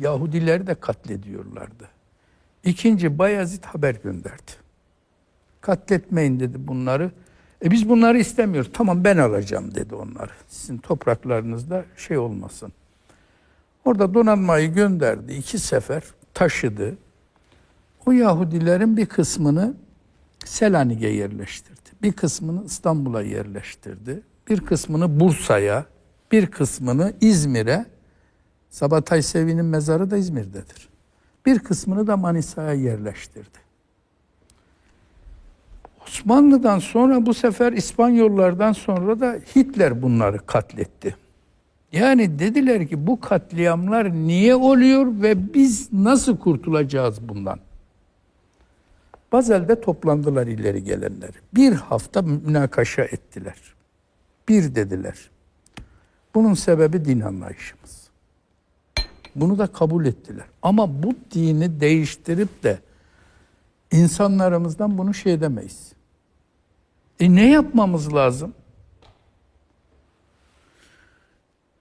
Yahudileri de katlediyorlardı. İkinci Bayezid haber gönderdi. Katletmeyin dedi bunları. E biz bunları istemiyoruz. Tamam ben alacağım dedi onları. Sizin topraklarınızda şey olmasın. Orada donanmayı gönderdi. iki sefer taşıdı. O Yahudilerin bir kısmını Selanik'e yerleştirdi. Bir kısmını İstanbul'a yerleştirdi. Bir kısmını Bursa'ya, bir kısmını İzmir'e. Sabatay Sevi'nin mezarı da İzmir'dedir. Bir kısmını da Manisa'ya yerleştirdi. Osmanlı'dan sonra bu sefer İspanyollardan sonra da Hitler bunları katletti. Yani dediler ki bu katliamlar niye oluyor ve biz nasıl kurtulacağız bundan? Bazel'de toplandılar ileri gelenler. Bir hafta münakaşa ettiler. Bir dediler. Bunun sebebi din anlayışımız. Bunu da kabul ettiler. Ama bu dini değiştirip de insanlarımızdan bunu şey edemeyiz. E ne yapmamız lazım?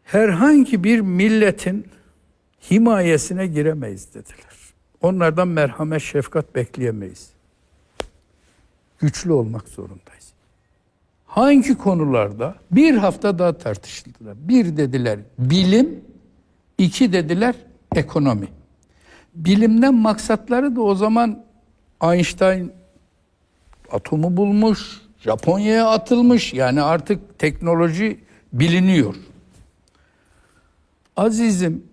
Herhangi bir milletin himayesine giremeyiz dediler. Onlardan merhamet, şefkat bekleyemeyiz. Güçlü olmak zorundayız. Hangi konularda? Bir hafta daha tartışıldılar. Bir dediler bilim, iki dediler ekonomi. Bilimden maksatları da o zaman Einstein atomu bulmuş, Japonya'ya atılmış. Yani artık teknoloji biliniyor. Azizim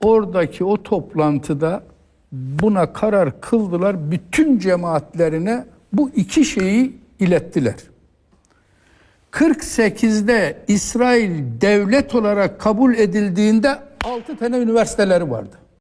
oradaki o toplantıda buna karar kıldılar. Bütün cemaatlerine bu iki şeyi ilettiler. 48'de İsrail devlet olarak kabul edildiğinde 6 tane üniversiteleri vardı.